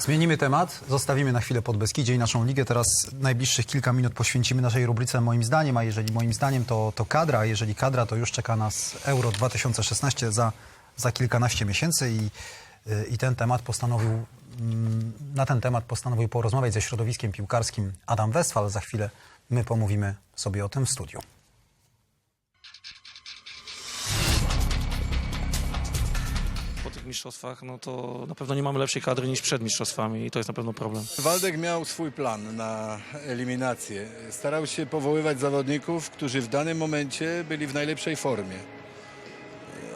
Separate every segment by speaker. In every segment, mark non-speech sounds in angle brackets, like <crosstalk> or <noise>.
Speaker 1: Zmienimy temat, zostawimy na chwilę Podbeskidzie i naszą ligę. Teraz najbliższych kilka minut poświęcimy naszej rubryce moim zdaniem, a jeżeli moim zdaniem to, to kadra, a jeżeli kadra, to już czeka nas Euro 2016 za, za kilkanaście miesięcy i, y, i ten temat postanowił, mm, na ten temat postanowił porozmawiać ze środowiskiem piłkarskim Adam Westphal. Za chwilę my pomówimy sobie o tym w studiu.
Speaker 2: Mistrzostwach, no to na pewno nie mamy lepszej kadry niż przed mistrzostwami i to jest na pewno problem.
Speaker 3: Waldek miał swój plan na eliminację. Starał się powoływać zawodników, którzy w danym momencie byli w najlepszej formie.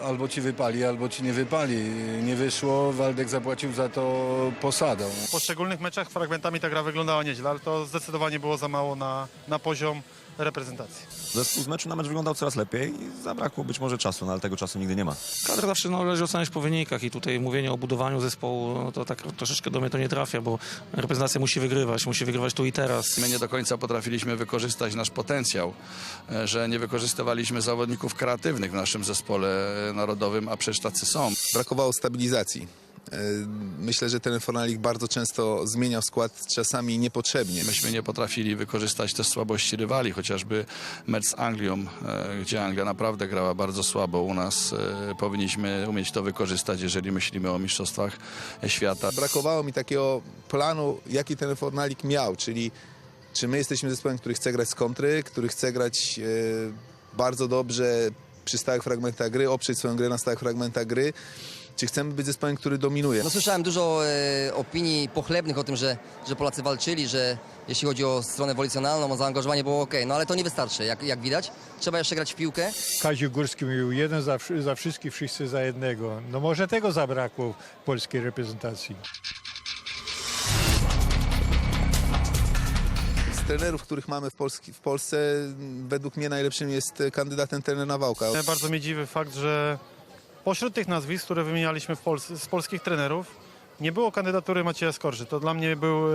Speaker 3: Albo ci wypali, albo ci nie wypali. Nie wyszło, Waldek zapłacił za to posadą.
Speaker 4: W poszczególnych meczach fragmentami ta gra wyglądała nieźle, ale to zdecydowanie było za mało na, na poziom reprezentacji.
Speaker 5: Zespół z meczu na mecz wyglądał coraz lepiej i zabrakło być może czasu, no ale tego czasu nigdy nie ma.
Speaker 2: Kadra zawsze należy oceniać po wynikach i tutaj mówienie o budowaniu zespołu, no to tak troszeczkę do mnie to nie trafia, bo reprezentacja musi wygrywać, musi wygrywać tu i teraz.
Speaker 6: My nie do końca potrafiliśmy wykorzystać nasz potencjał, e, że nie wykorzystywaliśmy zawodników kreatywnych w naszym zespole narodowym, a przecież tacy są.
Speaker 7: brakowało stabilizacji. E, Myślę, że ten Fornalik bardzo często zmieniał skład, czasami niepotrzebnie.
Speaker 6: Myśmy nie potrafili wykorzystać też słabości rywali, chociażby mecz z Anglią, e, gdzie Anglia naprawdę grała bardzo słabo. U nas e, powinniśmy umieć to wykorzystać, jeżeli myślimy o mistrzostwach świata.
Speaker 7: Brakowało mi takiego planu, jaki ten Fornalik miał, czyli czy my jesteśmy zespołem, który chce grać z kontry, który chce grać bardzo dobrze przy stałych fragmentach gry, oprzeć swoją grę na stałych fragmentach gry, czy chcemy być zespołem, który dominuje.
Speaker 8: No słyszałem dużo e, opinii pochlebnych o tym, że, że Polacy walczyli, że jeśli chodzi o stronę ewolucjonalną, o zaangażowanie było ok. No ale to nie wystarczy, jak, jak widać. Trzeba jeszcze grać w piłkę.
Speaker 9: Kaziu Górski mówił jeden za, wszy- za wszystkich, wszyscy za jednego. No może tego zabrakło w polskiej reprezentacji.
Speaker 7: Z trenerów, których mamy w, Polski, w Polsce, m, według mnie najlepszym jest e, kandydatem trener Nawałka.
Speaker 4: Bardzo mnie dziwi fakt, że pośród tych nazwisk, które wymienialiśmy w Pols- z polskich trenerów, nie było kandydatury Macieja Skorży. To dla mnie był, e,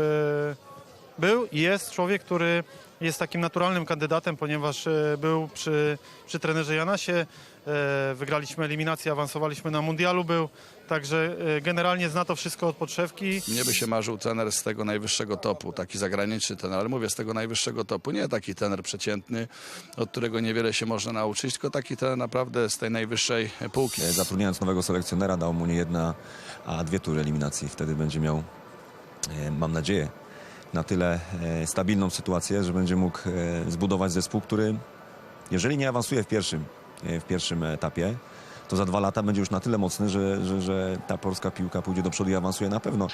Speaker 4: był i jest człowiek, który jest takim naturalnym kandydatem, ponieważ e, był przy, przy trenerze Janasie. E, wygraliśmy eliminację, awansowaliśmy na mundialu był. Także e, generalnie zna to wszystko od podszewki.
Speaker 6: Mnie by się marzył trener z tego najwyższego topu, taki zagraniczny trener, ale mówię z tego najwyższego topu, nie taki trener przeciętny, od którego niewiele się można nauczyć, tylko taki trener naprawdę z tej najwyższej półki.
Speaker 5: Zatrudniając nowego selekcjonera dał mu nie jedna, a dwie tury eliminacji. Wtedy będzie miał, mam nadzieję, na tyle e, stabilną sytuację, że będzie mógł e, zbudować zespół, który jeżeli nie awansuje w pierwszym, e, w pierwszym etapie, to za dwa lata będzie już na tyle mocny, że, że, że ta polska piłka pójdzie do przodu i awansuje na pewno.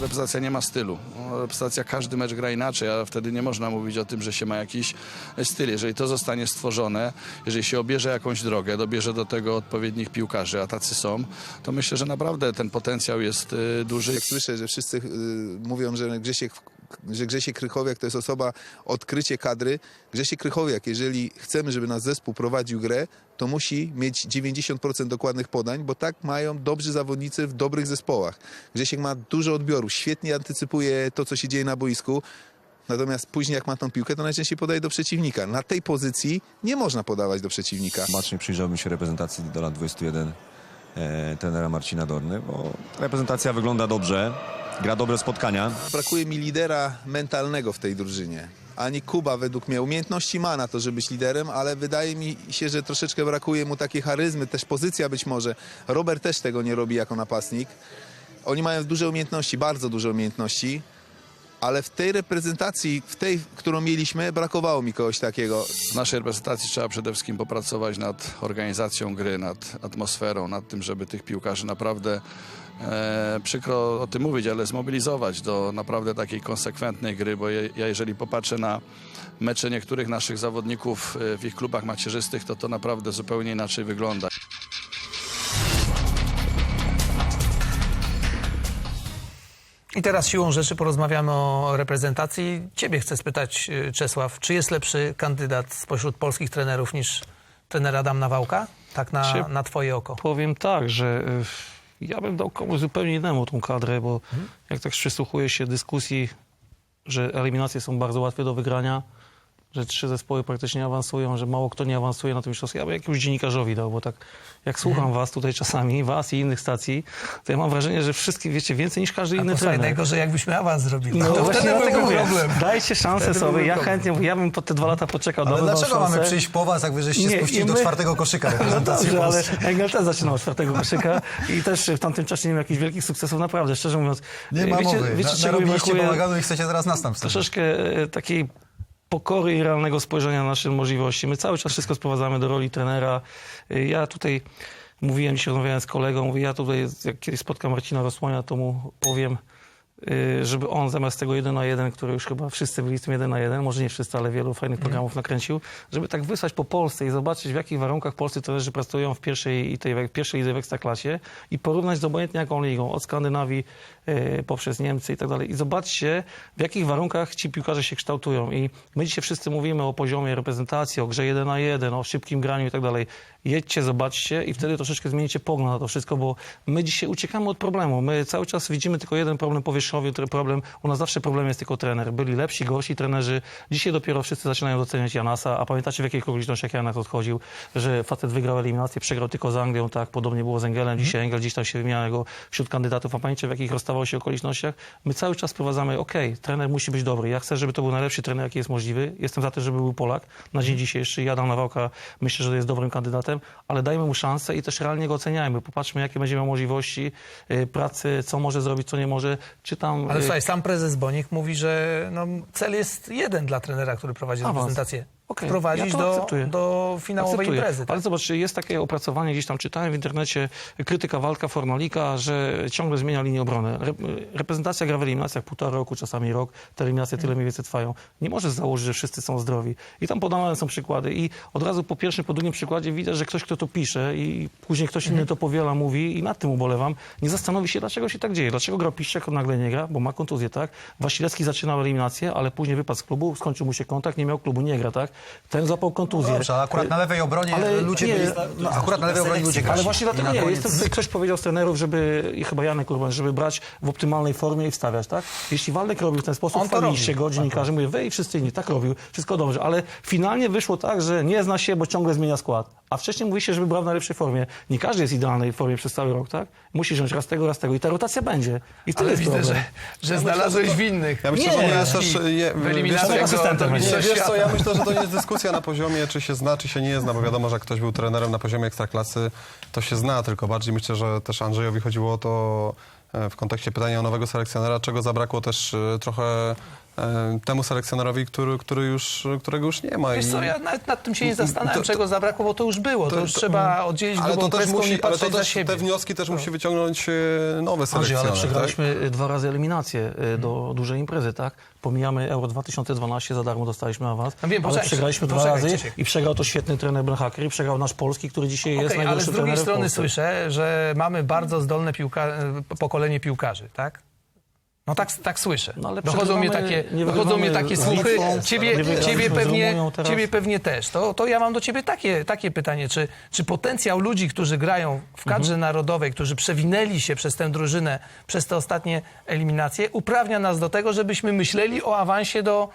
Speaker 6: Reprezentacja nie ma stylu. No, Reprezentacja każdy mecz gra inaczej, a wtedy nie można mówić o tym, że się ma jakiś styl. Jeżeli to zostanie stworzone, jeżeli się obierze jakąś drogę, dobierze do tego odpowiednich piłkarzy, a tacy są, to myślę, że naprawdę ten potencjał jest y, duży.
Speaker 7: Jak słyszę, że wszyscy y, mówią, że Grzesiek, że Grzesiek Krychowiak to jest osoba odkrycie kadry. Grzesiek Krychowiak, jeżeli chcemy, żeby nasz zespół prowadził grę, to musi mieć 90% dokładnych podań, bo tak mają dobrzy zawodnicy w dobrych zespołach. Grzesiek ma dużo odbioru, świetnie antycypuje to, co się dzieje na boisku. Natomiast później, jak ma tą piłkę, to najczęściej podaje do przeciwnika. Na tej pozycji nie można podawać do przeciwnika.
Speaker 5: Bacznie przyjrzałbym się reprezentacji do lat 21 e, trenera Marcina Dorny, bo reprezentacja wygląda dobrze, gra dobre spotkania.
Speaker 7: Brakuje mi lidera mentalnego w tej drużynie. Ani Kuba według mnie umiejętności ma na to, żeby być liderem, ale wydaje mi się, że troszeczkę brakuje mu takiej charyzmy, też pozycja być może. Robert też tego nie robi jako napastnik. Oni mają duże umiejętności, bardzo duże umiejętności, ale w tej reprezentacji, w tej, którą mieliśmy, brakowało mi kogoś takiego.
Speaker 6: W naszej reprezentacji trzeba przede wszystkim popracować nad organizacją gry, nad atmosferą, nad tym, żeby tych piłkarzy naprawdę, e, przykro o tym mówić, ale zmobilizować do naprawdę takiej konsekwentnej gry, bo je, ja jeżeli popatrzę na mecze niektórych naszych zawodników e, w ich klubach macierzystych, to to naprawdę zupełnie inaczej wygląda.
Speaker 10: I teraz siłą rzeczy porozmawiamy o reprezentacji. Ciebie chcę spytać, y, Czesław, czy jest lepszy kandydat spośród polskich trenerów niż trener Adam Nawałka? Tak na, na twoje oko.
Speaker 2: Powiem tak, że y, ja bym dał komuś zupełnie innemu tą kadrę, bo jak tak przysłuchuję się dyskusji, że eliminacje są bardzo łatwe do wygrania, że trzy zespoły praktycznie awansują, że mało kto nie awansuje na tym mistrzostwie. Ja bym jakiemuś dziennikarzowi dał, bo tak jak słucham was tutaj czasami, was i innych stacji, to ja mam wrażenie, że wszystkie wiecie więcej niż każdy
Speaker 10: A
Speaker 2: inny trener.
Speaker 10: najgorzej jakbyśmy awans zrobili.
Speaker 2: No,
Speaker 10: to wtedy byłby problem.
Speaker 2: dajcie szansę
Speaker 10: Wtedy
Speaker 2: sobie. Ja
Speaker 10: problem.
Speaker 2: chętnie, ja bym po te dwa lata poczekał.
Speaker 1: Ale dlaczego mamy
Speaker 2: szansę.
Speaker 1: przyjść po was, jak wy żeście spuścili
Speaker 2: i
Speaker 1: do
Speaker 2: my-
Speaker 1: czwartego koszyka <laughs>
Speaker 2: No
Speaker 1: reprezentacji
Speaker 2: dobrze, ale? Engel też zaczynał z czwartego koszyka i też w tamtym czasie nie miał jakichś wielkich sukcesów, naprawdę, szczerze mówiąc.
Speaker 1: Nie ma
Speaker 2: wiecie,
Speaker 1: mowy.
Speaker 2: Wiecie,
Speaker 1: Na-
Speaker 2: czego mi brakuje?
Speaker 1: i chcecie teraz nas tam.
Speaker 2: Troszeczkę e, takiej pokory i realnego spojrzenia na nasze możliwości. My cały czas wszystko sprowadzamy do roli trenera. Ja tutaj mówiłem, dzisiaj rozmawiałem z kolegą, mówię, ja tutaj, jak kiedyś spotkam Marcina Rosłania, to mu powiem, żeby on zamiast tego 1 na 1, który już chyba wszyscy byli z tym 1 na 1, może nie wszyscy, ale wielu fajnych programów nakręcił, żeby tak wysłać po Polsce i zobaczyć w jakich warunkach polscy trenerzy pracują w pierwszej i tej pierwszej lidze w Ekstraklasie i porównać z obojętnie jaką ligą, od Skandynawii y, poprzez Niemcy i tak dalej. I zobaczcie w jakich warunkach ci piłkarze się kształtują i my dzisiaj wszyscy mówimy o poziomie reprezentacji, o grze 1 na 1, o szybkim graniu i tak dalej. Jedźcie, zobaczcie i wtedy troszeczkę zmienicie pogląd na to wszystko, bo my dzisiaj uciekamy od problemu. My cały czas widzimy tylko jeden problem powierzchniowy, który problem, u nas zawsze problem jest tylko trener. Byli lepsi, gorsi trenerzy. Dzisiaj dopiero wszyscy zaczynają doceniać Janasa, a pamiętacie w jakich okolicznościach Janas odchodził, że facet wygrał eliminację, przegrał tylko z Anglią, tak, podobnie było z Engelem. Dzisiaj Engel gdzieś tam się wymieniał go wśród kandydatów, a pamiętacie w jakich rozstawał się okolicznościach? My cały czas sprowadzamy, okej, trener musi być dobry. Ja chcę, żeby to był najlepszy trener, jaki jest możliwy. Jestem za to, żeby był Polak. Na dzień dzisiejszy i Adam Nawałka myślę, że jest dobrym kandydatem, ale dajmy mu szansę i też realnie go oceniajmy. Popatrzmy, jakie będzie miał możliwości y, pracy, co może zrobić, co nie może. Czy tam...
Speaker 10: Ale
Speaker 2: y,
Speaker 10: słuchaj, sam prezes Bonik mówi, że no, cel jest jeden dla trenera, który prowadzi
Speaker 2: Awans.
Speaker 10: reprezentację.
Speaker 2: Okej,
Speaker 10: Wprowadzić
Speaker 2: ja
Speaker 10: do, do finałowej
Speaker 2: Akceptuję.
Speaker 10: imprezy. Tak?
Speaker 2: Ale zobacz, jest takie opracowanie, gdzieś tam czytałem w internecie, krytyka Walka Fornalika, że ciągle zmienia linię obrony. Re, reprezentacja gra w eliminacjach półtora roku, czasami rok, te eliminacje tyle mniej więcej trwają. Nie możesz założyć, że wszyscy są zdrowi. I tam podawane są przykłady i od razu po pierwszym, po drugim przykładzie widać, że ktoś, kto to pisze i później ktoś inny to powiela, mówi i nad tym ubolewam, nie zastanowi się, dlaczego się tak dzieje. Dlaczego gra Piszczek, on nagle nie gra, bo ma kontuzję, tak? Wasilewski zaczynał eliminację, ale później wypadł z klubu, skończył mu się kontakt, nie miał klubu, nie gra, tak? Ten zapał kontuzję.
Speaker 1: Dobrze, ale akurat na lewej obronie
Speaker 2: Ale
Speaker 1: ludzie
Speaker 2: nie,
Speaker 1: byli... No, akurat na lewej obronie ludzie grali.
Speaker 2: Ale właśnie dlatego nie.
Speaker 1: koniec-
Speaker 2: Jestem, ktoś powiedział z trenerów, żeby, i chyba Janek Urban, żeby brać w optymalnej formie i wstawiać, tak? Jeśli Waldek robił w ten sposób,
Speaker 10: robił.
Speaker 2: go, dziennikarze, mówię, wy i wszyscy inni, tak robił, wszystko dobrze, ale finalnie wyszło tak, że nie zna się, bo ciągle zmienia skład. A wcześniej mówiliście, żeby brał w najlepszej formie. Nie każdy jest w idealnej formie przez cały rok, tak? Musi wziąć raz tego, raz tego i ta rotacja będzie. I wtedy
Speaker 10: Ale
Speaker 2: jest
Speaker 10: widzę,
Speaker 2: problem.
Speaker 10: że, że znalazłeś winnych.
Speaker 11: Ja myślę,
Speaker 2: Nie,
Speaker 11: że to
Speaker 2: nie,
Speaker 11: jest też... Je,
Speaker 10: w
Speaker 11: wiesz,
Speaker 10: eliminacji
Speaker 11: co, jakby-
Speaker 2: asystentem
Speaker 11: nie,
Speaker 2: będzie.
Speaker 11: wiesz co, ja myślę, że to nie jest dyskusja na poziomie, czy się zna, czy się nie zna, bo wiadomo, że jak ktoś był trenerem na poziomie ekstraklasy, to się zna, tylko bardziej myślę, że też Andrzejowi chodziło o to e, w kontekście pytania o nowego selekcjonera, czego zabrakło też e, trochę e, temu selekcjonerowi, który, który już, którego już nie ma.
Speaker 10: Wiesz co, ja nawet nad tym się nie zastanawiam,
Speaker 11: To-
Speaker 10: czego zabrakło, bo to już było. To,
Speaker 11: to-
Speaker 10: już
Speaker 11: to-
Speaker 10: trzeba oddzielić
Speaker 11: ale
Speaker 10: grubą
Speaker 11: to też musi,
Speaker 10: nie
Speaker 11: ale to też
Speaker 10: siebie.
Speaker 11: te wnioski też musi wyciągnąć e, nowy
Speaker 2: Andrzej, ale
Speaker 11: selekcjoner. tak?
Speaker 2: przegraliśmy y, dwa razy eliminację y, do dużej imprezy, tak? Pomijamy Euro 2012, za darmo dostaliśmy awans,
Speaker 10: No wiem,
Speaker 2: ale przegraliśmy dwa razy i przegrał to świetny trener Brenhaker i przegrał nasz polski, który dzisiaj jest
Speaker 10: Okej, ale z drugiej strony słyszę, że mamy bardzo zdolne piłka, e, pokolenie piłkarzy, tak? No tak, tak słyszę.
Speaker 2: No ale
Speaker 10: dochodzą, mnie takie, dochodzą mnie takie słuchy.
Speaker 2: Litwą,
Speaker 10: Ciebie, ciebie, pewnie, ciebie pewnie też. To, to ja mam do ciebie takie, takie pytanie. Czy, czy potencjał ludzi, którzy grają w kadrze
Speaker 2: Mhm.
Speaker 10: narodowej, którzy przewinęli się przez tę drużynę, przez te ostatnie eliminacje, uprawnia nas do tego, żebyśmy myśleli o awansie do,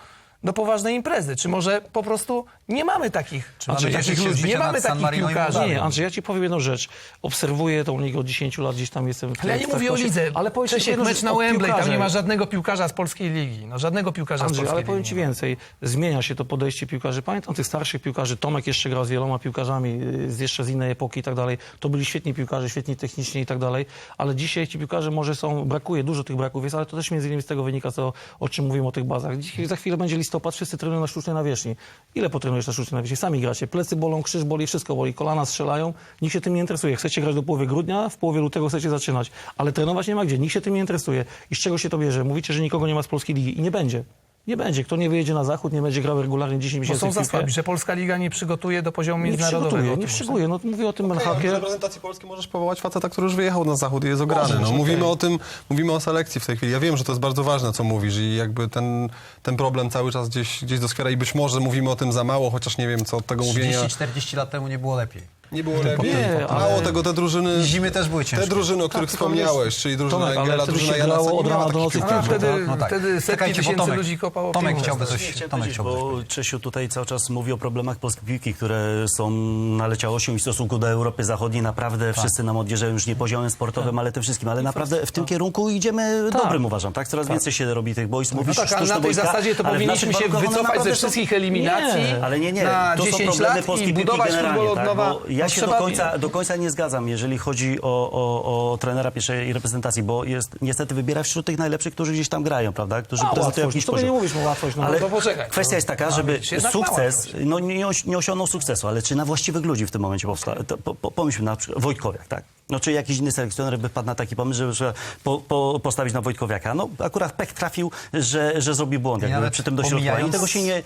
Speaker 10: do poważnej imprezy? Czy może po prostu nie mamy takich,
Speaker 1: mamy
Speaker 10: takich
Speaker 1: cieszyć się
Speaker 10: ludzi, nie mamy takich piłkarzy?
Speaker 1: Mołdawią?
Speaker 2: Nie, Andrzej, ja ci powiem jedną rzecz. Obserwuję tą ligę od 10 lat, gdzieś tam jestem w
Speaker 10: Ale ja nie mówię o lidze.
Speaker 2: Ale powiem ci
Speaker 10: Czesiek,
Speaker 2: jedną
Speaker 10: mecz na Wembley, tam nie ma żadnego piłkarza z polskiej ligi. No żadnego piłkarza z
Speaker 2: Andrzej,
Speaker 10: polskiej
Speaker 2: ale
Speaker 10: ligi.
Speaker 2: powiem ci
Speaker 10: nie
Speaker 2: więcej. Zmienia się to podejście piłkarzy. Pamiętam tych starszych piłkarzy. Tomek jeszcze grał z wieloma piłkarzami y, z jeszcze z innej epoki i tak dalej. To byli świetni piłkarze, świetni technicznie i tak dalej. Ale dzisiaj ci piłkarze może są, brakuje, dużo tych braków jest, ale to też między innymi z tego wynika, co, o czym mówimy o tych bazach. Dzisiaj za chwilę będzie listopad, wszyscy trenują na sztucznej nawierzchni. Ile potrenujesz na sztucznej nawierzchni? Sami gracie. Plecy bolą, krzyż boli, wszystko boli. Kolana strzelają. Nikt się tym nie interesuje. Chcecie grać do połowy grudnia, w połowie lutego chcecie zaczynać. Ale trenować nie ma gdzie. Nikt się tym nie interesuje. I z czego się to bierze? Mówicie, że nikogo nie ma z polskiej ligi i nie będzie. Nie będzie. Kto nie wyjedzie na zachód, nie będzie grał regularnie 10
Speaker 10: Bo
Speaker 2: miesięcy
Speaker 10: są
Speaker 2: w piłkę.
Speaker 10: zasłabi, że polska liga nie przygotuje do poziomu
Speaker 2: Nie
Speaker 10: międzynarodowego.
Speaker 2: przygotuje, nie przygotuje. No mówię o tym
Speaker 11: W
Speaker 2: Benhakie.
Speaker 11: reprezentacji Polski możesz powołać faceta, który już wyjechał na zachód i jest ograny. No, mówimy o tym, mówimy o selekcji w tej chwili. Ja wiem, że to jest bardzo ważne, co mówisz i jakby ten, ten problem cały czas gdzieś, gdzieś doskwiera i być może mówimy o tym za mało, chociaż nie wiem, co od tego mówienia...
Speaker 1: 30-40 lat temu nie było lepiej.
Speaker 11: Nie było lepiej.
Speaker 2: Nie, ale-
Speaker 11: Mało tego, te drużyny...
Speaker 1: Zimy też były
Speaker 11: Te
Speaker 1: ciężkie.
Speaker 11: drużyny, o których
Speaker 2: Tak,
Speaker 11: wspomniałeś,
Speaker 2: wiesz,
Speaker 11: czyli drużyna
Speaker 2: Tomek, ale
Speaker 11: Engela, drużyna
Speaker 2: się
Speaker 11: Jana
Speaker 2: grało od
Speaker 11: nie ma
Speaker 2: rana do nocy piłkę.
Speaker 10: Wtedy,
Speaker 1: No tak.
Speaker 10: wtedy setki
Speaker 1: Czekajcie,
Speaker 10: tysięcy
Speaker 1: Tomek-
Speaker 10: ludzi kopało
Speaker 1: Tomek
Speaker 10: piłkę.
Speaker 1: chciałby coś, Tomek
Speaker 12: powiedzieć,
Speaker 1: chciałby coś
Speaker 12: bo Czesiu tutaj cały czas mówi o problemach polskiej piłki, które są naleciałością i w stosunku do Europy Zachodniej. Naprawdę
Speaker 1: Tak.
Speaker 12: wszyscy nam odjeżdżają już nie poziomem sportowym, ale tym wszystkim. Ale naprawdę w tym kierunku idziemy dobrym, uważam. Tak? Coraz więcej się robi tych boisk.
Speaker 10: No tak, ale na tej zasadzie to
Speaker 12: ale w
Speaker 10: powinniśmy się wycofać ze wszystkich eliminacji
Speaker 12: Nie, ale nie, nie.
Speaker 10: na
Speaker 12: to są
Speaker 10: 10
Speaker 12: problemy
Speaker 10: lat
Speaker 12: polskiej
Speaker 10: i
Speaker 12: piłki generalnie, ja
Speaker 10: No
Speaker 12: się do końca, do końca nie zgadzam, jeżeli chodzi o, o, o trenera pierwszej reprezentacji, bo jest niestety wybiera wśród tych najlepszych, którzy gdzieś tam grają, prawda? Którzy
Speaker 2: A,
Speaker 12: prezentują
Speaker 2: łatwość.
Speaker 12: jakiś
Speaker 2: Sobie
Speaker 12: poziom.
Speaker 2: nie mówisz mu łatwość, no
Speaker 12: Ale
Speaker 10: to poczekaj,
Speaker 12: kwestia
Speaker 10: to
Speaker 12: jest taka, żeby
Speaker 10: być jednak mała
Speaker 12: sukces, no nie, oś- nie osiągnął sukcesu, ale czy na właściwych ludzi w tym momencie powstał? To, po, po, pomyślmy na przykład Wojtkowiak, tak? No czy jakiś inny selekcjoner by padł na taki pomysł, żeby że po, po, postawić na Wojtkowiaka? No akurat pech trafił, że, że zrobił błąd jakby
Speaker 1: nawet
Speaker 12: przy tym dośrodkowaniu. I
Speaker 1: pomijając
Speaker 12: tego się nie...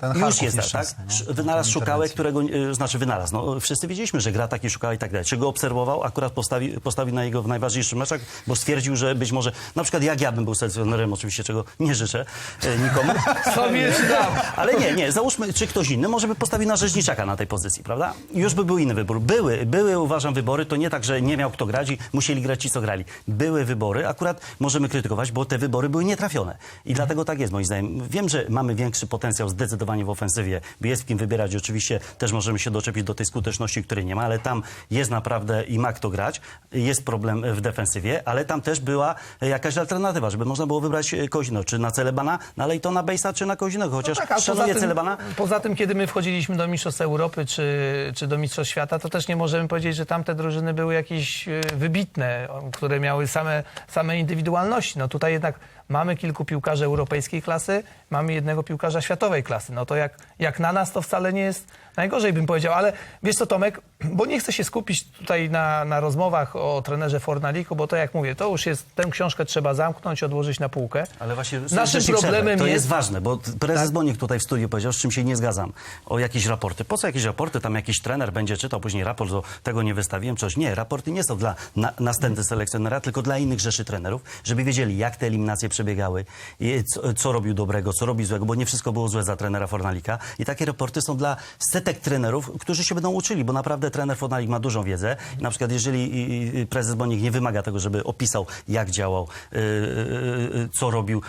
Speaker 1: ten
Speaker 12: Już
Speaker 1: Charków
Speaker 12: jest tak,
Speaker 1: nieszczęsny, no,
Speaker 12: Sz- Wynalazł Szukałek, którego, y, znaczy wynalazł. No, wszyscy wiedzieliśmy, że gra taki Szukałek i tak dalej. Czego obserwował, akurat postawi, postawił na jego w najważniejszych meczach, bo stwierdził, że być może, na przykład jak ja bym był selekcjonerem, oczywiście czego nie życzę e, nikomu.
Speaker 10: Sobie się dam.
Speaker 12: Ale nie, nie, załóżmy, czy ktoś inny może by postawił na Rzeźniczaka na tej pozycji, prawda? Już by był inny wybór. Były, były, uważam, wybory, to nie tak, że nie miał kto grać i musieli grać ci, co grali. Były wybory, akurat możemy krytykować, bo te wybory były nietrafione. I dlatego tak jest, moim zdaniem. Wiem, że mamy większy potencjał zdecydowanie w ofensywie, by jest w kim wybierać oczywiście też możemy się doczepić do tej skuteczności, której nie ma, ale tam jest naprawdę i ma kto grać. Jest problem w defensywie, ale tam też była jakaś alternatywa, żeby można było wybrać e, innego, czy na Celebana, no ale i to na Bejsa, czy na kogoś innego, chociaż
Speaker 10: No tak,
Speaker 12: szanuję
Speaker 10: tym,
Speaker 12: Celebana.
Speaker 10: poza tym, kiedy my wchodziliśmy do Mistrzostw Europy czy, czy do Mistrzostw Świata, to też nie możemy powiedzieć, że tamte drużyny były jakieś e, wybitne, które miały same, same indywidualności. No tutaj jednak mamy kilku piłkarzy europejskiej klasy, mamy jednego piłkarza światowej klasy. No to jak, jak na nas to wcale nie jest najgorzej, bym powiedział. Ale wiesz co, Tomek, <clears throat> bo nie chcę się skupić tutaj na, na rozmowach o trenerze Fornaliku, bo to jak mówię, to już jest, tę książkę trzeba zamknąć, odłożyć na półkę.
Speaker 12: Ale właśnie
Speaker 10: Naszym problemem
Speaker 12: to jest,
Speaker 10: jest-
Speaker 12: ważne, bo prezes Boniek tutaj w studiu powiedział, z czym się nie zgadzam, o jakieś raporty. Po co jakieś raporty? Tam jakiś trener będzie czytał później raport, że tego nie wystawiłem, coś. Nie, raporty nie są dla na, następcy selekcjonera, tylko dla innych rzeszy trenerów, żeby wiedzieli, jak te eliminacje przebiegały, co, co robił dobrego, co robi złego, bo nie wszystko było złe za trenera Fornalika. I takie raporty są dla setek trenerów, którzy się będą uczyli, bo naprawdę trener Fornalik ma dużą wiedzę. I na przykład jeżeli prezes Boniek nie wymaga tego, żeby opisał, jak działał, y, y, y, co robił,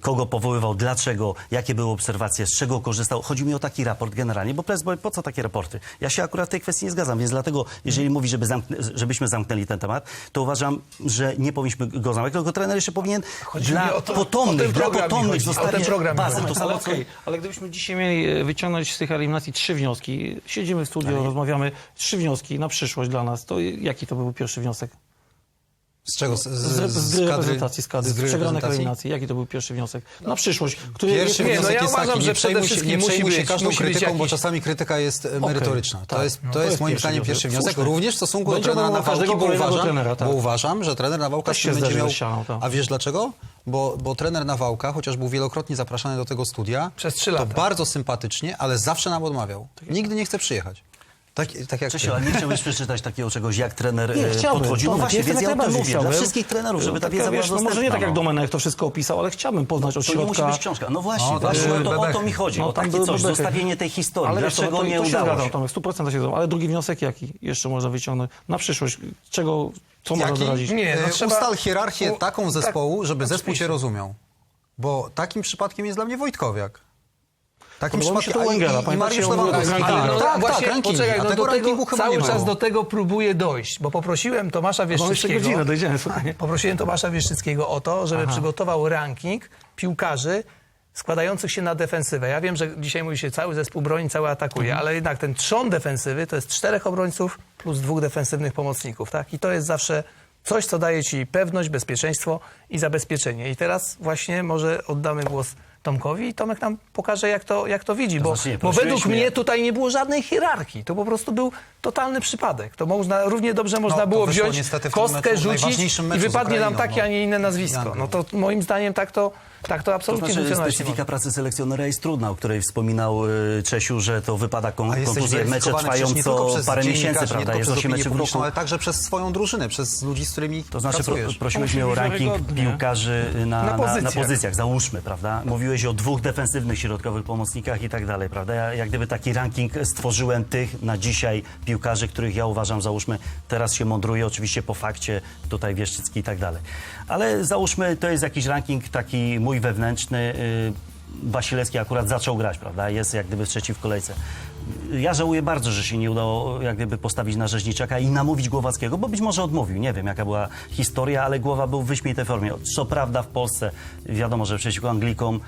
Speaker 12: kogo powoływał, dlaczego, jakie były obserwacje, z czego korzystał. Chodzi mi o taki raport generalnie, bo prezes Boniek, po co takie raporty? Ja się akurat w tej kwestii nie zgadzam, więc dlatego, jeżeli mówi, żeby zamknę, żebyśmy zamknęli ten temat, to uważam, że nie powinniśmy go zamykać, tylko trener jeszcze powinien
Speaker 10: Chodzi
Speaker 12: dla
Speaker 10: mi o to- o
Speaker 12: potomnych,
Speaker 10: ten
Speaker 12: dla potomnych
Speaker 10: o mi
Speaker 12: bazę. To samo,
Speaker 2: Ale ale gdybyśmy dzisiaj mieli e, wyciągnąć z tych eliminacji trzy wnioski, siedzimy w studio, rozmawiamy, trzy wnioski na przyszłość dla nas, to jaki to byłby pierwszy wniosek?
Speaker 1: Z czego? Z,
Speaker 2: Z, z, z gry reprezentacji, z kadry, z
Speaker 1: gry
Speaker 2: przegranych
Speaker 1: reprezentacji?
Speaker 2: eliminacji. Jaki to był pierwszy wniosek? Na przyszłość, który
Speaker 1: Pierwszy
Speaker 10: Nie, no
Speaker 1: wniosek
Speaker 10: ja
Speaker 1: jest
Speaker 10: uważam,
Speaker 1: taki,
Speaker 10: że
Speaker 1: nie przejmuj
Speaker 10: przede
Speaker 1: się,
Speaker 10: wszystkim
Speaker 1: nie
Speaker 10: musi
Speaker 1: przejmuj się
Speaker 10: być-
Speaker 1: każdą krytyką, bo
Speaker 10: jakiś-
Speaker 1: czasami krytyka jest e, merytoryczna.
Speaker 2: tak.
Speaker 1: To jest,
Speaker 2: No,
Speaker 1: to
Speaker 2: to
Speaker 1: jest
Speaker 2: jest
Speaker 1: moim
Speaker 2: pierwszy
Speaker 1: zdaniem
Speaker 2: wniosek.
Speaker 1: pierwszy wniosek,
Speaker 2: Słuszny.
Speaker 1: również w stosunku do
Speaker 2: Będzie
Speaker 1: trenera Nawałki, bo uważam,
Speaker 2: trenera, tak.
Speaker 1: bo uważam, że trener Nawałka z
Speaker 2: się
Speaker 1: będzie miał...
Speaker 2: ścianą, tak.
Speaker 1: A wiesz dlaczego? Bo, bo trener Nawałka, chociaż był wielokrotnie zapraszany do tego studia,
Speaker 10: Przez trzy
Speaker 1: to
Speaker 10: lata.
Speaker 1: bardzo sympatycznie, ale zawsze nam odmawiał. Nigdy nie chce przyjechać. Tak, tak jak ty.
Speaker 12: Czesiu, ale nie chciałbyś przeczytać takiego czegoś, jak trener
Speaker 2: Nie,
Speaker 12: e,
Speaker 2: chciałbym.
Speaker 12: podchodził? No właśnie, więc ja o tym mówię. Dla
Speaker 2: chciałbym.
Speaker 12: wszystkich trenerów, żeby ta wiedza była
Speaker 2: no może nie tak jak
Speaker 12: no.
Speaker 2: Domenek to wszystko opisał, ale chciałbym poznać od
Speaker 12: To nie musi
Speaker 2: środka.
Speaker 12: być książka. No właśnie,
Speaker 1: No,
Speaker 12: właśnie
Speaker 1: tam
Speaker 12: o, to, o to mi chodzi.
Speaker 2: No,
Speaker 12: o takie coś,
Speaker 2: bebechy.
Speaker 12: zostawienie tej historii.
Speaker 2: Ale
Speaker 12: Dlaczego
Speaker 2: no to,
Speaker 12: nie
Speaker 2: to się
Speaker 12: udało
Speaker 2: zgadzam,
Speaker 12: się?
Speaker 2: Tomek, 100% się zgadzam. Ale drugi wniosek jaki? Jeszcze można wyciągnąć na przyszłość. Czego, co można doradzić?
Speaker 10: Nie, no
Speaker 1: E,
Speaker 10: trzeba-
Speaker 1: Ustal hierarchię taką
Speaker 10: tak,
Speaker 1: zespołu, żeby zespół
Speaker 10: oczywiście.
Speaker 1: cię rozumiał. Bo takim przypadkiem jest dla mnie Wojtkowiak. Takim
Speaker 2: Podobało mi się
Speaker 1: przypadkiem...
Speaker 2: to
Speaker 1: i- i
Speaker 2: pamiętacie,
Speaker 1: Mariusz
Speaker 2: on
Speaker 1: Lewandowski. Tak,
Speaker 10: no,
Speaker 1: tak,
Speaker 10: właśnie,
Speaker 1: tak, rankingi.
Speaker 10: poczekaj,
Speaker 1: A
Speaker 10: no
Speaker 1: tego
Speaker 10: do tego cały czas do tego próbuję dojść, bo poprosiłem Tomasza
Speaker 2: Mamy jeszcze
Speaker 10: Wieszczyckiego.
Speaker 2: godzinę, dojdziemy. słuchaj. <laughs>
Speaker 10: Poprosiłem Tomasza Wieszczyckiego o to, żeby przygotował ranking piłkarzy składających się na defensywę. Ja wiem, że dzisiaj mówi się cały zespół broni, cały atakuje, ale jednak ten trzon defensywy to jest czterech obrońców plus dwóch defensywnych pomocników, tak? I to jest zawsze coś, co daje ci pewność, bezpieczeństwo i zabezpieczenie. I teraz właśnie może oddamy głos Tomkowi i Tomek nam pokaże, jak to, jak to widzi, bo,
Speaker 12: znaczy
Speaker 10: bo według
Speaker 12: mnie-
Speaker 10: tutaj nie było żadnej hierarchii. To po prostu był totalny przypadek. To można, równie dobrze można
Speaker 1: to
Speaker 10: było wziąć kostkę,
Speaker 1: meczu,
Speaker 10: rzucić i wypadnie nam
Speaker 1: Ukrainą,
Speaker 10: takie,
Speaker 1: no.
Speaker 10: a nie inne nazwisko. No to moim zdaniem tak to, tak to
Speaker 12: To
Speaker 10: absolutnie
Speaker 12: znaczy,
Speaker 10: nie może.
Speaker 12: specyfika pracy selekcjonera jest trudna, o której wspominał y, Czesiu, że to wypada kon- kontuzje, mecze trwają co parę miesięcy, prawda?
Speaker 1: tylko
Speaker 12: Jest
Speaker 1: przez
Speaker 12: 8
Speaker 1: opinię
Speaker 12: meczów w
Speaker 1: publiczną,
Speaker 12: roku.
Speaker 1: ale także przez swoją drużynę, przez ludzi, z którymi
Speaker 12: To znaczy, pro,
Speaker 1: pracujesz.
Speaker 12: prosiłeś
Speaker 2: To
Speaker 12: mnie o ranking
Speaker 2: wiarygodnie.
Speaker 12: piłkarzy na,
Speaker 10: Na
Speaker 12: na, na,
Speaker 10: pozycjach.
Speaker 12: pozycjach, załóżmy, prawda? Mówiłeś o dwóch defensywnych środkowych pomocnikach i tak dalej, prawda? Ja jak gdyby taki ranking stworzyłem tych na dzisiaj piłkarzy piłkarzy, których ja uważam, załóżmy, teraz się mądruje, oczywiście po fakcie, tutaj Wieszczycki i tak dalej. Ale załóżmy, to jest jakiś ranking taki mój wewnętrzny, y, Wasilewski akurat zaczął grać, prawda? Jest jak gdyby trzeci w kolejce. Ja żałuję bardzo, że się nie udało jak gdyby postawić na Rzeźniczaka i namówić Głowackiego, bo być może odmówił. Nie wiem, jaka była historia, ale Głowa był w wyśmienitej formie. Co prawda w Polsce, wiadomo, że przeciwko Anglikom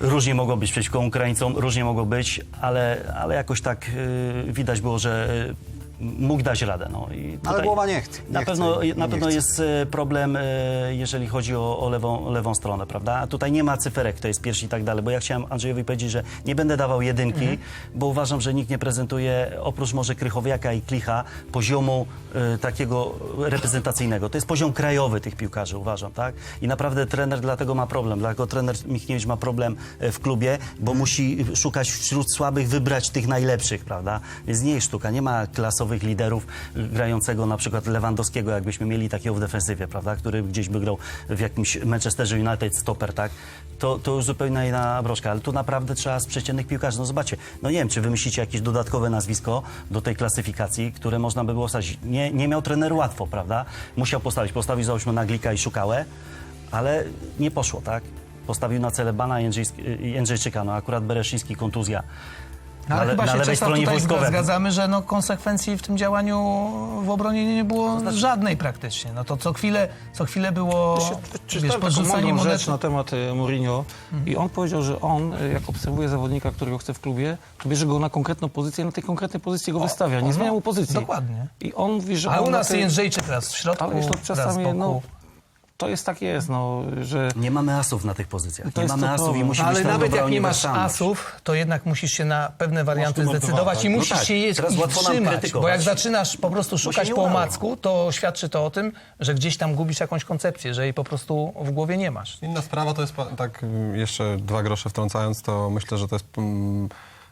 Speaker 12: różnie mogło być, przeciwko Ukraińcom różnie mogło być, ale, ale jakoś tak y, widać było, że y, mógł dać radę. No. I
Speaker 1: Ale Głowa nie chce.
Speaker 12: na
Speaker 1: Nie
Speaker 12: pewno,
Speaker 1: chce
Speaker 12: na pewno
Speaker 1: chce.
Speaker 12: jest e, problem, e, jeżeli chodzi o, o lewą, lewą stronę, prawda? A tutaj nie ma cyferek, kto jest pierwszy i tak dalej, bo ja chciałem Andrzejowi powiedzieć, że nie będę dawał jedynki,
Speaker 1: Mhm.
Speaker 12: bo uważam, że nikt nie prezentuje, oprócz może Krychowiaka i Klicha, poziomu e, takiego reprezentacyjnego. To jest poziom krajowy tych piłkarzy, uważam, tak? I naprawdę trener dlatego ma problem, dlatego trener Michniewicz ma problem w klubie, bo musi szukać wśród słabych, wybrać tych najlepszych, prawda? Więc nie jest sztuka, nie ma klasowych liderów y, grającego na przykład Lewandowskiego, jakbyśmy mieli takiego w defensywie, prawda? Który gdzieś by grał w jakimś Manchesterze United stoper, tak? To, to już zupełnie inna broszka, ale tu naprawdę trzeba z przeciętnych piłkarzy. No zobaczcie, no nie wiem, czy wymyślicie jakieś dodatkowe nazwisko do tej klasyfikacji, które można by było wsadzić. Nie, nie miał trener łatwo, prawda? Musiał postawić, postawił załóżmy Naglika i Szukałę, ale nie poszło, tak? Postawił na Jędrzejsk- i Jędrzejczyka, no akurat Bereszyński kontuzja.
Speaker 10: No, ale
Speaker 12: Na le-
Speaker 10: chyba
Speaker 12: na
Speaker 10: się
Speaker 12: lewej
Speaker 10: Czesław
Speaker 12: stronie
Speaker 10: tutaj
Speaker 12: wojskowe.
Speaker 10: zgadzamy, że no, konsekwencji w tym działaniu w obronie nie było żadnej praktycznie. No to co chwilę, co chwilę było wiesz,
Speaker 2: Czytałem taką
Speaker 10: podrzucanie
Speaker 2: mądrą
Speaker 10: monety.
Speaker 2: rzecz na temat e, Mourinho i on powiedział, że on, e, jak obserwuje zawodnika, którego chce w klubie, to bierze go na konkretną pozycję, na tej konkretnej pozycji go wystawia, nie
Speaker 10: o,
Speaker 2: zmienia
Speaker 10: no,
Speaker 2: mu pozycji.
Speaker 10: dokładnie.
Speaker 2: I on mówi, że
Speaker 10: Ale
Speaker 2: on
Speaker 10: u
Speaker 2: na
Speaker 10: nas
Speaker 2: tej-
Speaker 10: Jędrzejczyk raz w środku,
Speaker 2: Ale wiesz, to
Speaker 10: raz z
Speaker 2: czasami,
Speaker 10: boku.
Speaker 2: no, to jest tak jest, no, że...
Speaker 12: Nie mamy asów na tych pozycjach.
Speaker 2: To
Speaker 12: nie mamy asów i
Speaker 2: problem.
Speaker 12: musi
Speaker 10: No,
Speaker 12: być
Speaker 10: ale nawet jak nie masz asów, to jednak musisz się na pewne warianty zdecydować i
Speaker 11: motywować,
Speaker 10: musisz
Speaker 12: tak?
Speaker 10: się je
Speaker 12: No
Speaker 10: ich
Speaker 12: teraz łatwo nam
Speaker 10: trzymać. Bo jak zaczynasz po prostu szukać
Speaker 12: nie
Speaker 10: po
Speaker 12: udało.
Speaker 10: omacku, to świadczy to o tym, że gdzieś tam gubisz jakąś koncepcję, że jej po prostu w głowie nie masz.
Speaker 11: Inna sprawa to jest, pa- tak mm, jeszcze dwa grosze wtrącając, to myślę, że to jest mm,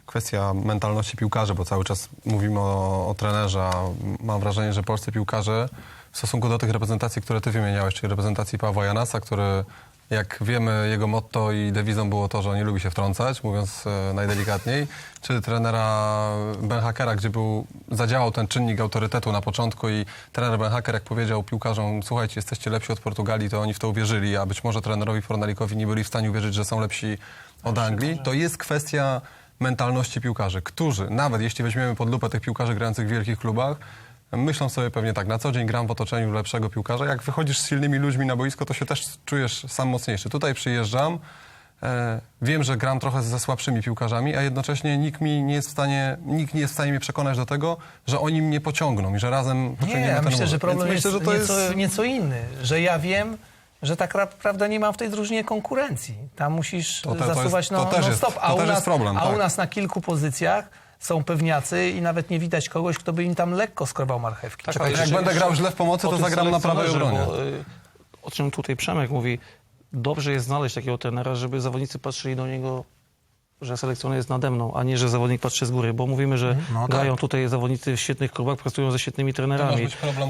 Speaker 11: kwestia mentalności piłkarzy, bo cały czas mówimy o, o trenerze, a mam wrażenie, że polscy piłkarze w stosunku do tych reprezentacji, które ty wymieniałeś, czyli reprezentacji Pawła Janasa, który jak wiemy, jego motto i dewizą było to, że nie lubi się wtrącać, mówiąc e, najdelikatniej, czy trenera Ben Hakera, gdzie był, zadziałał ten czynnik autorytetu na początku i trener Ben Haker, jak powiedział piłkarzom, słuchajcie, jesteście lepsi od Portugalii, to oni w to uwierzyli, a być może trenerowi Fornalikowi nie byli w stanie uwierzyć, że są lepsi od Anglii. To jest kwestia mentalności piłkarzy, którzy, nawet jeśli weźmiemy pod lupę tych piłkarzy grających w wielkich klubach, myślą sobie pewnie tak, na co dzień gram w otoczeniu lepszego piłkarza. Jak wychodzisz z silnymi ludźmi na boisko, to się też czujesz sam mocniejszy. Tutaj przyjeżdżam, e, wiem, że gram trochę ze słabszymi piłkarzami, a jednocześnie nikt mi nie jest w stanie, nikt nie jest w stanie mnie przekonać do tego, że oni mnie pociągną i że razem pociągniemy
Speaker 10: Nie, ja
Speaker 11: ten
Speaker 10: myślę, że problem jest,
Speaker 11: myślę, że to
Speaker 10: nieco,
Speaker 11: jest...
Speaker 10: nieco inny, że ja wiem, że tak naprawdę nie mam w tej drużynie konkurencji. Tam musisz
Speaker 11: To te- to
Speaker 10: zasuwać
Speaker 11: jest- to
Speaker 10: no, no stop,
Speaker 11: to
Speaker 10: a, u nas,
Speaker 11: problem,
Speaker 10: a
Speaker 11: tak.
Speaker 10: u nas na kilku pozycjach są pewniacy i nawet nie widać kogoś, kto by im tam lekko skrobał marchewki.
Speaker 2: Tak,
Speaker 11: Czekaj,
Speaker 2: ale
Speaker 11: jak będę grał źle w pomocy,
Speaker 2: o
Speaker 11: to
Speaker 2: tym
Speaker 11: zagram na prawej
Speaker 2: selekcjonerze,
Speaker 11: obronie.
Speaker 2: Bo, y, o czym tutaj Przemek mówi, dobrze jest znaleźć takiego trenera, żeby zawodnicy patrzyli do niego, że selekcjoner jest nade mną, a nie, że zawodnik patrzy z góry, bo mówimy, że
Speaker 1: No tak.
Speaker 2: grają tutaj zawodnicy w świetnych klubach, pracują ze świetnymi trenerami.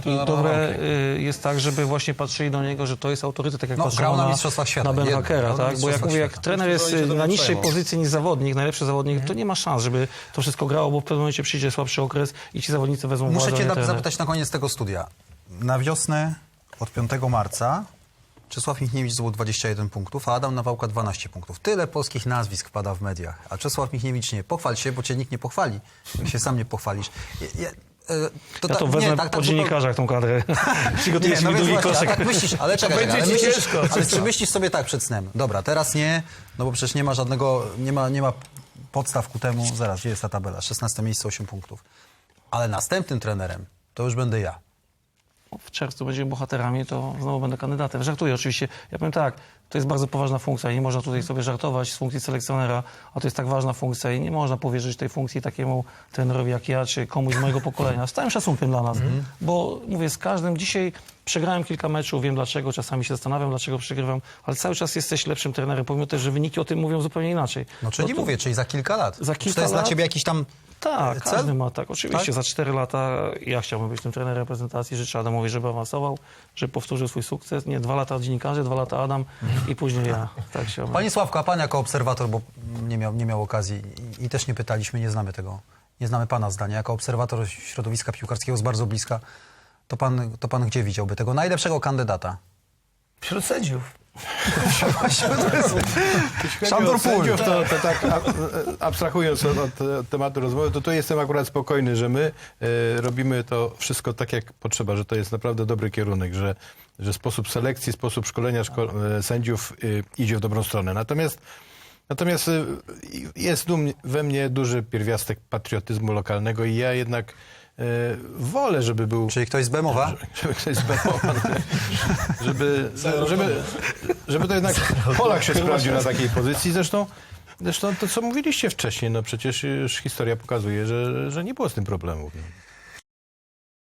Speaker 2: I dobre y, jest tak, żeby właśnie patrzyli do niego, że to jest autorytet, tak jak
Speaker 1: No,
Speaker 2: patrzą
Speaker 1: grał na Mistrzostwach Świata,
Speaker 2: na Ben Hakera, tak? Bo jak mówię, jak trener jest y, na niższej pozycji niż zawodnik, najlepszy zawodnik, to nie ma szans, żeby to wszystko grało, bo w pewnym momencie przyjdzie słabszy okres i ci zawodnicy wezmą
Speaker 1: Muszę
Speaker 2: władzę,
Speaker 1: cię zapytać na koniec tego studia. Na wiosnę od 5 marca Czesław Michniewicz zdobył 21 punktów, a Adam Nawałka 12 punktów. Tyle polskich nazwisk pada w mediach, a Czesław Michniewicz nie. Pochwal się, bo cię nikt nie pochwali, jak się sam nie pochwalisz. Ja, ja, e, to
Speaker 2: Ja
Speaker 1: ta-
Speaker 2: to wezmę
Speaker 1: nie, tak-
Speaker 2: po
Speaker 1: tak
Speaker 2: dziennikarzach tą kadrę. <laughs> Sobie
Speaker 1: no więc
Speaker 2: długi
Speaker 1: właśnie,
Speaker 2: koszyk.
Speaker 1: tak myślisz, ale <laughs> czekaj, ale,
Speaker 10: będzie ci
Speaker 1: myślisz,
Speaker 10: ciężko,
Speaker 1: ale czy myślisz sobie tak przed snem, dobra, teraz nie, no bo przecież nie ma żadnego, nie ma, nie ma podstaw ku temu, zaraz, gdzie jest ta tabela, 16 miejsce, 8 punktów. Ale następnym trenerem to już będę ja.
Speaker 2: W czerwcu będziemy bohaterami, to znowu będę kandydatem. Żartuję oczywiście. Ja powiem tak, to jest bardzo poważna funkcja i nie można tutaj sobie żartować z funkcji selekcjonera, a to jest tak ważna funkcja i nie można powierzyć tej funkcji takiemu trenerowi jak ja, czy komuś z mojego pokolenia. Z całym szacunkiem dla nas, bo mówię, z każdym dzisiaj przegrałem kilka meczów, wiem dlaczego, czasami się zastanawiam, dlaczego przegrywam, ale cały czas jesteś lepszym trenerem, pomimo też, że wyniki o tym mówią zupełnie inaczej.
Speaker 1: No czyli
Speaker 2: No to-
Speaker 1: mówię, czyli za kilka lat.
Speaker 2: Za
Speaker 1: Czy
Speaker 2: kilka
Speaker 1: to jest
Speaker 2: lat?
Speaker 1: dla ciebie jakiś tam
Speaker 2: Tak,
Speaker 1: cel?
Speaker 2: każdy ma tak. Oczywiście
Speaker 1: Tak?
Speaker 2: za 4 lata ja chciałbym być tym trenerem reprezentacji. Życzę Adamowi, żeby awansował, żeby powtórzył swój sukces. Nie, dwa lata dziennikarze, dwa lata Adam i później ja. Tak chciałbym.
Speaker 1: Panie Sławko, a pan jako obserwator, bo nie miał, nie miał okazji i, i też nie pytaliśmy, nie znamy tego nie znamy pana zdania, jako obserwator środowiska piłkarskiego z bardzo bliska, to pan, to pan gdzie widziałby tego najlepszego kandydata?
Speaker 10: Wśród sędziów.
Speaker 1: Szandor
Speaker 13: sędziów, to, to tak a- abstrahując od, od tematu rozmowy, to tu jestem akurat spokojny, że my e, robimy to wszystko tak, jak potrzeba, że to jest naprawdę dobry kierunek, że, że sposób selekcji, sposób szkolenia szko e, sędziów e, idzie w dobrą stronę. Natomiast Natomiast jest we mnie duży pierwiastek patriotyzmu lokalnego i ja jednak e, wolę, żeby był
Speaker 1: Czyli ktoś z Bemowa? <laughs>
Speaker 13: żeby ktoś zbędował, <laughs> żeby, żeby, żeby to jednak Polak się <laughs> sprawdził na takiej pozycji. Zresztą, zresztą to, co mówiliście wcześniej, no przecież już historia pokazuje, że, że nie było z tym problemów. No.